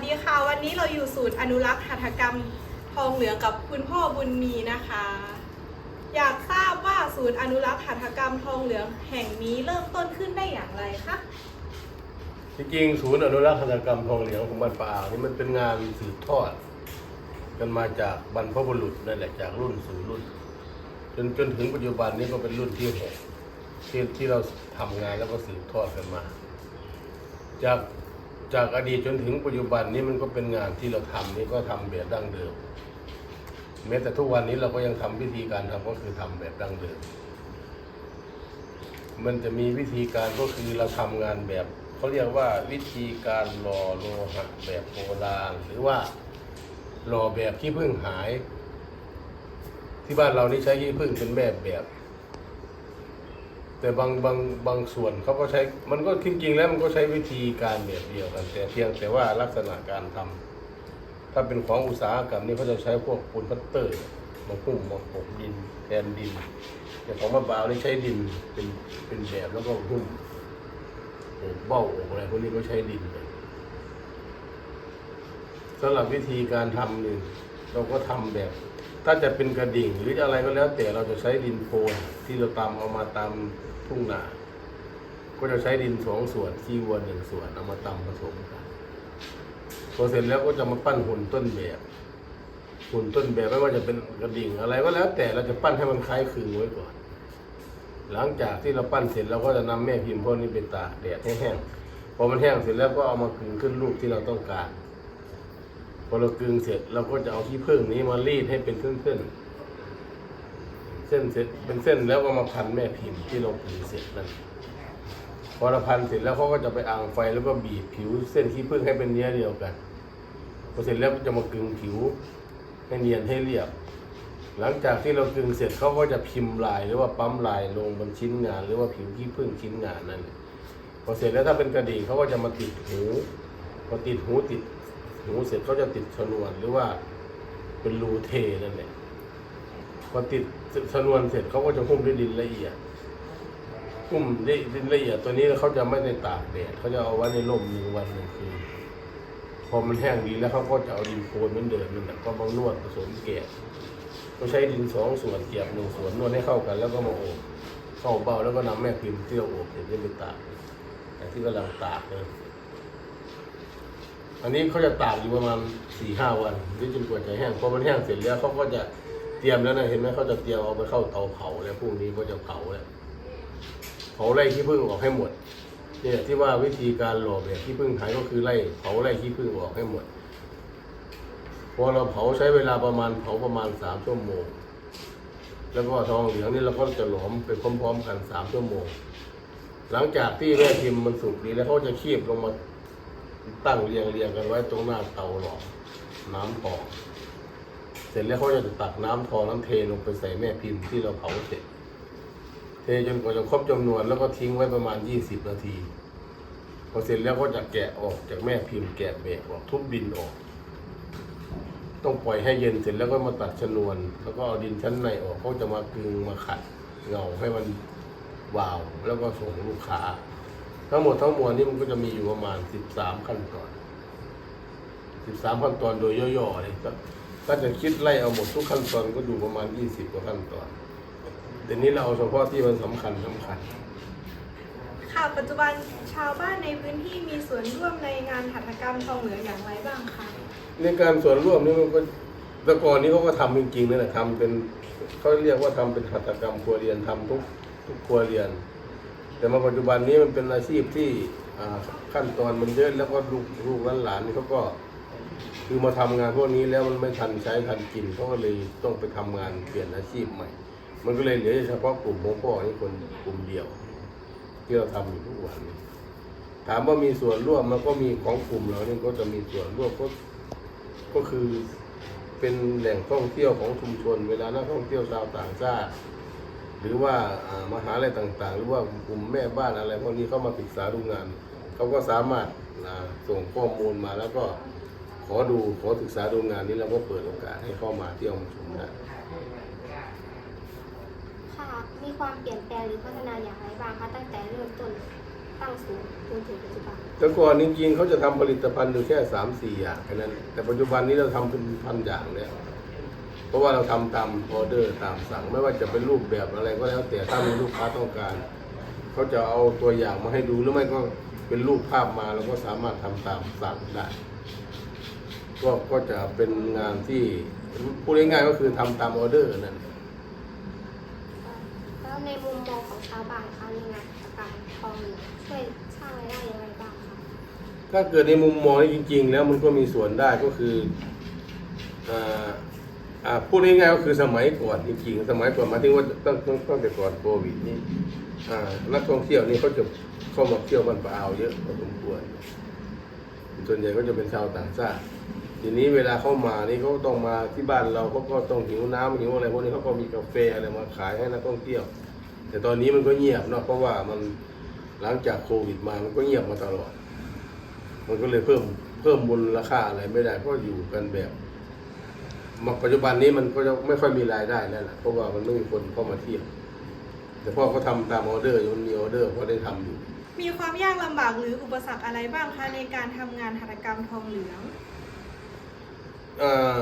วัสดีค่ะ วันนี้เราอยู่ศูนย์อนุรักษ์หัตถกรรมทองเหลืองกับคุณพ่อบุญมีนะคะ อยากทราบว่าศูนย์อนุรักษ์หัตถกรรมทองเหลืองแห่งนี้เริ่มต้นขึ้นได้อย่างไรคะจริงๆศูนย์อนุรักษ์หัตถกรรมทองเหลืองของบ้านป่าอ่าวนี่มันเป็นงานสืบทอด กันมาจากบรรพบุรุษนั่นแหละจากรุ่นสู่รุ่น จนจนถึงปัจจุบันนี้ก็เป็นรุ่นที่หกที่ที่เราทำงานแล้วก็สืบทอดกันมา จาก จากอดีตจนถึงปัจจุบันนี้มันก็เป็นงานที่เราทำนี่ก็ทำแบบดั้งเดิม แม้แต่ทุกวันนี้เราก็ยังทำวิธีการทำก็คือทำแบบดั้งเดิม มันจะมีวิธีการก็คือเราทำงานแบบเขาเรียกว่าวิธีการหล่อโลหะแบบโบราณหรือว่าหล่อแบบขี้ผึ้งหาย ที่บ้านเรานี่ใช้ขี้ผึ้งเป็นแบบแบบ แต่บางบางบางส่วนเขาก็ใช้มันก็จริงๆ แล้วมันก็ใช้วิธีการแบบเดียวกัน แต่เพียงแต่ว่าลักษณะการทำถ้าเป็นของอุตสาหกรรมนี่เขาจะใช้พวกปูนพัตเตอร์มาหุ้มมาปกดินแทนดิน แต่ของมะพร้าวนี่ใช้ดินเป็นเป็นแบบแล้วก็หุ้มโอบเบ้าโอบอะไรพวกนี้ก็ใช้ดินกันสำหรับวิธีการทำนี่ เราก็ทำแบบ ถ้าจะเป็นกระดิ่งหรืออะไรก็แล้ว แต่เราจะใช้ดินโคลนที่เราตำเอามาตำทุ่งนา ก็จะใช้ดินสองส่วนขี้วัวหนึ่งส่วนเอามาตำผสมกันพอเสร็จแล้วก็จะมาปั้นหุ่นต้นแบบหุ่นต้นแบบไม่ว่าจะเป็นกระดิ่งอะไรก็แล้วแต่เราจะปั้นให้มันคล้ายคลึงไว้ก่อน หลังจากที่เราปั้นเสร็จเราก็จะนำแม่พิมพ์พวกนี้ไปตากแดดให้แห้งพอมันแห้งเสร็จแล้วก็เอามากึงขึ้นรูปที่เราต้องการ พอเรากึงเสร็จเราก็จะเอาที่พึ่งนี้มารีดให้เป็นเส้นเส้นเส้นเสร็จเป็นเส้นแล้วก็มาพันแม่พิมพ์ที่เรากึงเสร็จนั่นพอเราพันเสร็จแล้วเขาก็จะไปอ่างไฟแล้วก็บีบผิวเส้นขี้ผึ้งให้เป็นเนื้อเดียวกันพอเสร็จแล้วก็จะมากึงผิวให้เนียนให้เรียบ หลังจากที่เรากึงเสร็จเขาก็จะพิมพ์ลายหรือว่าปั๊มลายลงบนชิ้นงาน หรือว่าผิวขี้ผึ้งชิ้นงานนั่นพอเสร็จแล้วถ้าเป็นกระดิ่งเขาก็จะมาติดหูพอติดหูติด หูเสร็จเขาจะติดชนวนหรือว่าเป็นรูเทนั่นแหละพอติดชนวนเสร็จเขาก็จะหุ้มด้วยดินละเอียดหุ้มด้วยดินละเอียดตัวนี้เขาจะไม่ได้ตากแดดเขาจะเอาไว้ในร่มหนึ่งวันหนึ่งคืนพอมันแห้งดีแล้วเขาก็จะเอาดินโคลนเหมือนเดิมนั่นแหละก็มานวดผสมแกะก็ใช้ดินสองส่วนเกียบหนึ่งส่วนนวดให้เข้ากัน แล้วก็มาโอบเข้าเบ้าแล้วก็นำแม่พิมพ์เที่เราโอบเสร็จนี่ไปตากแต่ที่กำลังตากเลย อันนี้เขาจะตากอยู่ประมาณสี่ห้าวันหรือจนกว่าจะแห้งพอมันแห้งเสร็จแล้วเขาก็จะเตรียมแล้วนะเห็นไหมเขาจะเตรียมเอาไปเข้าเตาเผาแล้วพรุ่งนี้ก็จะเผาแล้วเผาไล่ขี้ผึ้งออกให้หมดเนี่ยที่ว่าวิธีการหล่อแบบขี้ผึ้งหายก็คือไล่เผาไล่ขี้ผึ้งออกให้หมดพอเราเผาใช้เวลาประมาณเผาประมาณสามชั่วโมง แล้วก็ทองเหลืองนี่เราก็จะหลอมไปพร้อม ๆ กันสามชั่วโมง หลังจากที่แม่พิมพ์มันสุกดีแล้วเขาจะคีบลงมา ตั้งเรียงเรียงๆกันไว้ตรงหน้าเตาหลอมน้ำทอง เสร็จแล้วเขาจะตักน้ำทองนั้นเทลงไปใส่แม่พิมพ์ที่เราเผาเสร็จ เทจนกว่าจะครบจำนวนแล้วก็ทิ้งไว้ประมาณ20นาที พอเสร็จแล้วก็จะแกะออกจากแม่พิมพ์แกะแบกออกทุบดินออก ต้องปล่อยให้เย็นเสร็จแล้วก็มาตัดชนวน แล้วก็เอาดินชั้นในออกเขาจะมากึงมาขัดเงาให้มันวาวแล้วก็ส่งลูกค้า ทั้งหมดทั้งมวลนี่มันก็จะมีอยู่ประมาณ13ขั้นตอน13ขั้นตอนโดยย่อๆเลยถ้าถ้าจะคิดไล่เอาหมดทุกขั้นตอนก็ดูประมาณ20กว่าขั้นตอนแต่นี้เราเอาเฉพาะที่มันสำคัญสำคัญ ค่ะปัจจุบันชาวบ้านในพื้นที่มีส่วนร่วมในงานหัตถกรรมทองเหลืองอย่างไรบ้างคะในการส่วนร่วมนี่มันก็แต่ก่อนนี้เขาก็ทำจริงๆนั่นแหละทำเป็นเขาเรียกว่าทำเป็นหัตถกรรมครัวเรียนทำทุกทุกครัวเรียน แต่มาปัจจุบันนี้มันเป็นอาชีพที่ขั้นตอนมันเยอะแล้วก็ลูกลูกหลานๆนี่เขาก็คือมาทำงานพวกนี้แล้วมันไม่ทันใช้ทันกินเขาก็เลยต้องไปทำงานเปลี่ยนอาชีพใหม่ มันก็เลยเหลือเฉพาะกลุ่มของพ่อนี่คนกลุ่มเดียว ที่เราทำอยู่ทุกวันถามว่ามีส่วนร่วมมันก็มีของกลุ่มเรานี่ก็จะมีส่วนร่วมก็ก็คือเป็นแหล่งท่องเที่ยวของชุมชน เวลานักท่องเที่ยวชาวต่างชาติ หรือว่าอ่ามหาลัยต่างๆ หรือว่ากลุ่มแม่บ้านอะไรพวกนี้เข้ามาศึกษาดูงานเขาก็สามารถอ่าส่งข้อมูลมาแล้วก็ขอดูขอศึกษาดูงานนี้แล้วก็เปิดโอกาสให้เข้ามาเที่ยวมาชมได้ค่ะมีความเปลี่ยนแปลงหรือพัฒนาอย่างไรบ้างคะตั้งแต่เริ่มต้นตั้งสูงจนถึงปัจจุบันแต่ก่อนจริงๆเขาจะทำผลิตภัณฑ์อยู่แค่สามสี่อย่างแค่นั้นแต่ปัจจุบันนี้เราทำเป็นพันอย่างแล้ว เพราะว่าเราทำตามออเดอร์ตามสั่ง ไม่ว่าจะเป็นรูปแบบอะไรก็แล้วแต่ถ้ามีลูกค้าต้องการเขาจะเอาตัวอย่างมาให้ดูหรือไม่ก็เป็นรูปภาพมาเราก็สามารถทำตามสั่งได้ก็ก็จะเป็นงานที่พูดง่ายๆก็คือทำตามออเดอร์นั่นแล้วในมุมมองของชาวบ้านคะในงานกิจกรรมทองเหลืองช่วยสร้างรายได้ยังไงบ้างคะถ้าเกิดในมุมมองนี้จริง ๆ แล้วมันก็มีส่วนได้ก็คืออ่าอ่า พูดง่ายๆก็คือสมัยก่อนจริงๆ สมัยก่อนมายถึงว่าตั้งตั้งตั้งแต่ก่อนโควิดนี่นักท่องเที่ยวนี่เขาจะเข้ามาเที่ยวบ้านปะอาวเยอะพอสมควรส่วนใหญ่ก็จะเป็นชาวต่างชาติทีนี้เวลาเข้ามานี่เขาต้องมาที่บ้านเราเขาก็ต้องหิวน้ำหิวอะไรพวกนี้เขาก็มีกาแฟอะไรมาขายให้นักท่องเที่ยว แต่ตอนนี้มันก็เงียบเนาะเพราะว่ามันหลังจากโควิดมามันก็เงียบมาตลอด มันก็เลยเพิ่มเพิ่มมูลราคาอะไรไม่ได้ก็อยู่กันแบบ ปัจจุบันนี้มันก็จะไม่ค่อยมีรายได้แล้วล่ะเพราะว่ามันไม่มีคนเข้ามาเที่ยวแต่พ่อเขาทำตามออเดอร์อยู่มันมีออเดอร์เขาได้ทำอยู่ มีความยากลำบากหรืออุปสรรคอะไรบ้างคะในการทำงานหัตถกรรมทองเหลือง เอ่อ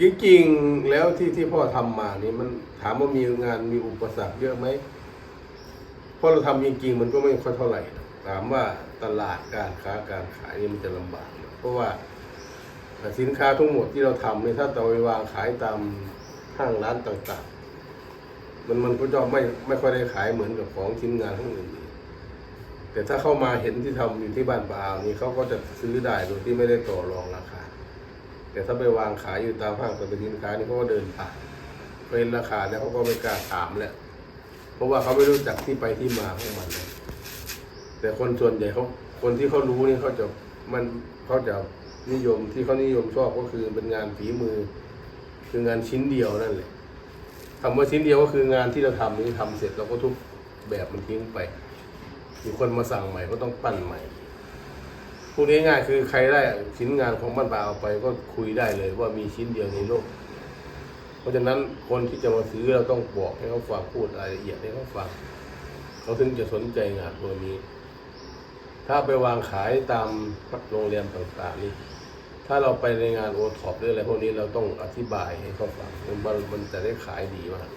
จริงๆแล้วที่ที่พ่อทำมานี่มันถามว่ามีงานมีอุปสรรคเยอะไหมเพราะเราทำจริงๆ มันก็ไม่ค่อยเท่าไหร่นะถามว่าตลาดการค้าการขายนี่มันจะลำบากนะเพราะว่า สินค้าทั้งหมดที่เราทำเนี่ยถ้าเราไปวางขายตามห้างร้านต่างๆ มันมันก็จะไม่ไม่ค่อยได้ขายเหมือนกับของชิ้นงานทั้งอื่นแต่ถ้าเข้ามาเห็นที่ทำอยู่ที่บ้านปลาอาวนี่เขาก็จะซื้อได้โดยที่ไม่ได้ต่อรองราคา แต่ถ้าไปวางขายอยู่ตามห้างสรรพสินค้านี่เขาก็เดินผ่านเขาเห็นราคาแล้วเขาก็ไม่กล้าถามแล้วเพราะว่าเขาไม่รู้จักที่ไปที่มาของมันแต่คนส่วนใหญ่เขาคนที่เขารู้นี่เขาจะมันเขาจะ นิยมที่เขานิยมชอบก็คือเป็นงานฝีมือ คืองานชิ้นเดียวนั่นแหละคำว่าชิ้นเดียวก็คืองานที่เราทำนี่ทำเสร็จเราก็ทุบแบบมันทิ้งไปมีคนมาสั่งใหม่ก็ต้องปั้นใหม่พูดง่ายๆคือใครได้ชิ้นงานของบ้านปลาเอาไปก็คุยได้เลยว่ามีชิ้นเดียวในโลก เพราะฉะนั้นคนที่จะมาซื้อเราต้องบอกให้เขาฟังพูดรายละเอียดให้เขาฟังเขาถึงจะสนใจงานตัวนี้ ถ้าไปวางขายตามโรงแรมต่างๆนี่ ถ้าเราไปในงานโอท็อปหรืออะไรพวกนี้เราต้องอธิบายให้เขาฟังมันมันจะได้ขายดีมาก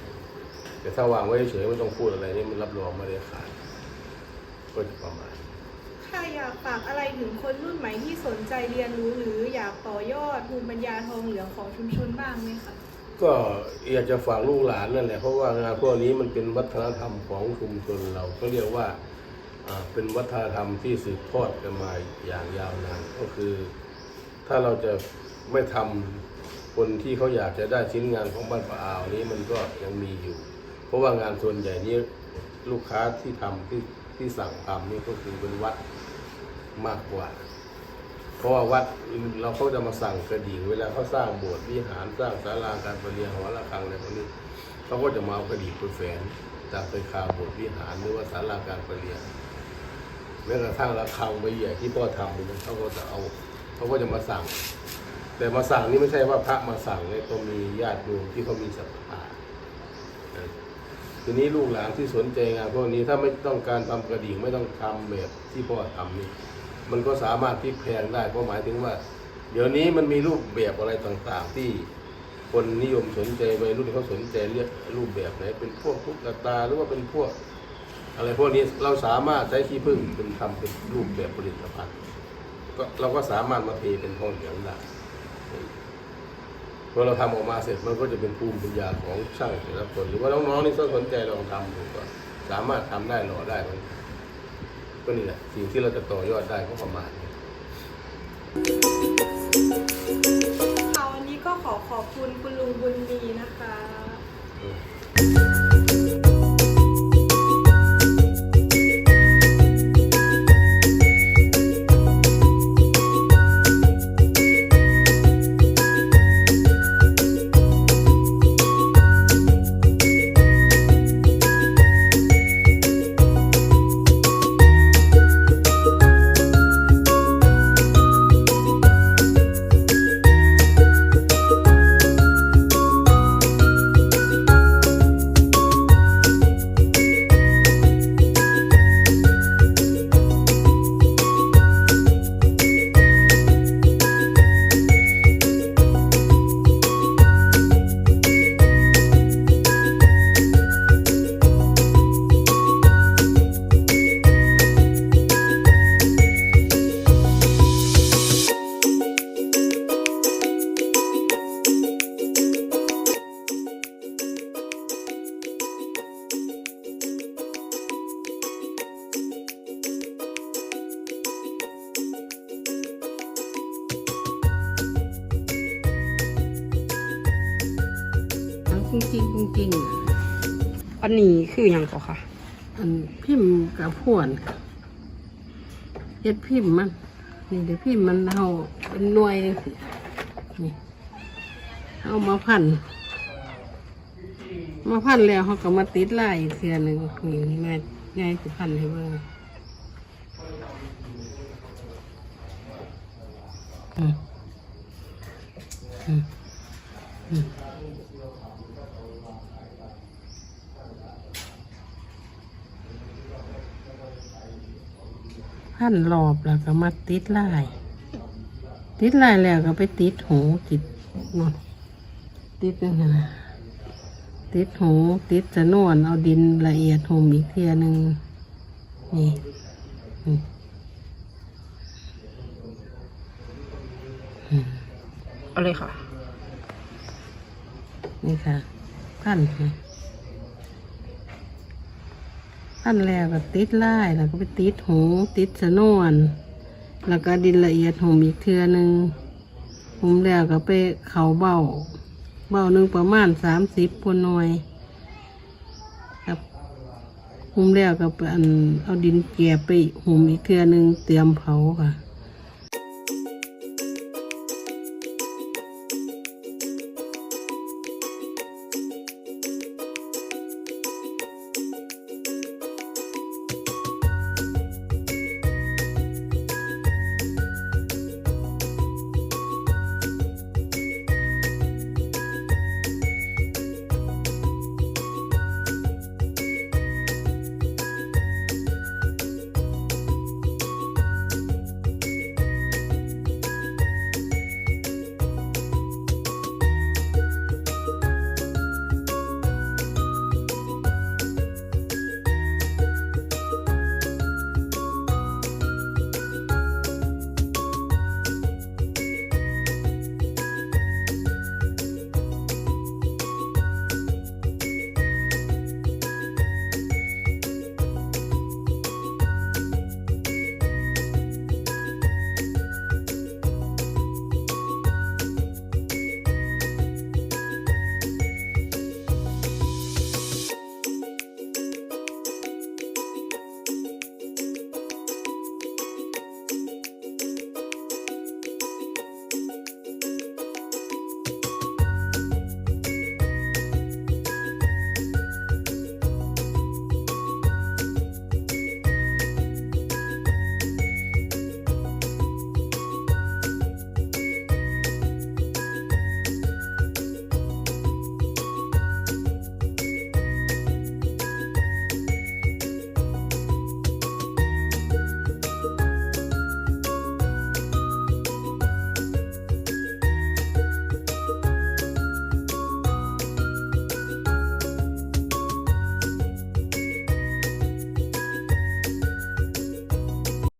แต่ถ้าวางไว้เฉยๆไม่ต้องพูดอะไรนี่มันรับรองไม่ได้ขายก็จะประมาณถ้าอยากฝากอะไรถึงคนรุ่นใหม่ที่สนใจเรียนรู้หรืออยากต่อยอดภูมิปัญญาทองเหลืองของชุมชนบ้างไหมคะก็อยากจะฝากลูกหลานนั่นแหละเพราะว่างานพวกนี้มันเป็นวัฒนธรรมของชุมชนเราก็เรียกว่าอ่าเป็นวัฒนธรรมที่สืบทอดกันมาอย่างยาวนานก็คือ ถ้าเราจะไม่ทำคนที่เขาอยากจะได้ชิ้นงานของบ้านป่าอาวนี้มันก็ยังมีอยู่ เพราะว่างานส่วนใหญ่นี้ลูกค้าที่ทำที่ที่สั่งทำนี่ก็คือเป็นวัดมากกว่า เพราะว่าวัดเราเขาจะมาสั่งกระดิ่งเวลาเขาสร้างโบสถ์วิหารสร้างศาลาการประเรียนหอระฆังอะไรพวกนี้เขาก็จะมาเอากระดิ่งไปแฝงจากไปคาโบสถ์วิหารหรือว่าศาลาการประเรียนแม้กระทั่งระฆังใบใหญ่ที่พ่อทำนี่เขาก็จะเอา เขาก็จะมาสั่ง แต่มาสั่งนี่ไม่ใช่ว่าพระมาสั่งเลยก็มีญาติโยมที่เขามีศรัทธาทีนี้ลูกหลานที่สนใจงานพวกนี้ถ้าไม่ต้องการทำกระดิ่งไม่ต้องทำแบบที่พ่อทำนี่มันก็สามารถพลิกแพงได้เพราะหมายถึงว่า เดี๋ยวนี้มันมีรูปแบบอะไรต่างๆ ที่คนนิยมสนใจวัยรุ่นเขาสนใจเรียกรูปแบบไหนเป็นพวกตุ๊กตาหรือว่าเป็นพวกอะไรพวกนี้เราสามารถใช้ขี้ผึ้งเป็นทำเป็นรูปแบบผลิตภัณฑ์ ก็เราก็สามารถมาเทเป็นทองเหลืองได้พอเราทำออกมาเสร็จมันก็จะเป็นภูมิปัญญาของช่างแต่ละคนหรือว่าน้องๆนี่ถ้าสนใจลองทำดูก็สามารถทำได้หล่อได้มันก็นี่แหละสิ่งที่เราจะต่อยอดได้ก็ประมาณนี้ค่ะวันนี้ก็ขอขอบคุณคุณ ก่อค่ะ อันพิมพ์กับพวนเฮ็ดพิมพ์มัน นี่เดี๋ยวพิมพ์มันเอาเป็นหน่วยนี่เอามาพัน มาพันแล้วเขาก็มาติดลายอีกเทือหนึ่งนี่แม่ยายสิพันให้เบิ่งอืมอืมอืม พันรอบแล้วก็มาติดลาย ติดลายแล้วก็ไปติดหูติดนอนติดนั่นนะติดหูติดจะนวนเอาดินละเอียดห่มอีกเทียหนึ่งนี่อืมอืมเอาเลยค่ะ นี่ค่ะพัน ขั้นแล้วก็ติดไล่แล้วก็ไปติดหูติดสนวน แล้วก็ดินละเอียดห่มอีกเทือหนึ่งห่มแล้วก็ไปเขาเบาเบาหนึ่งประมาณสามสิบปนหน่วยครับหุมแล้วก็ไปอันเอาดินแกบไปหุมอีกเทือหนึ่งเตรียมเผาค่ะ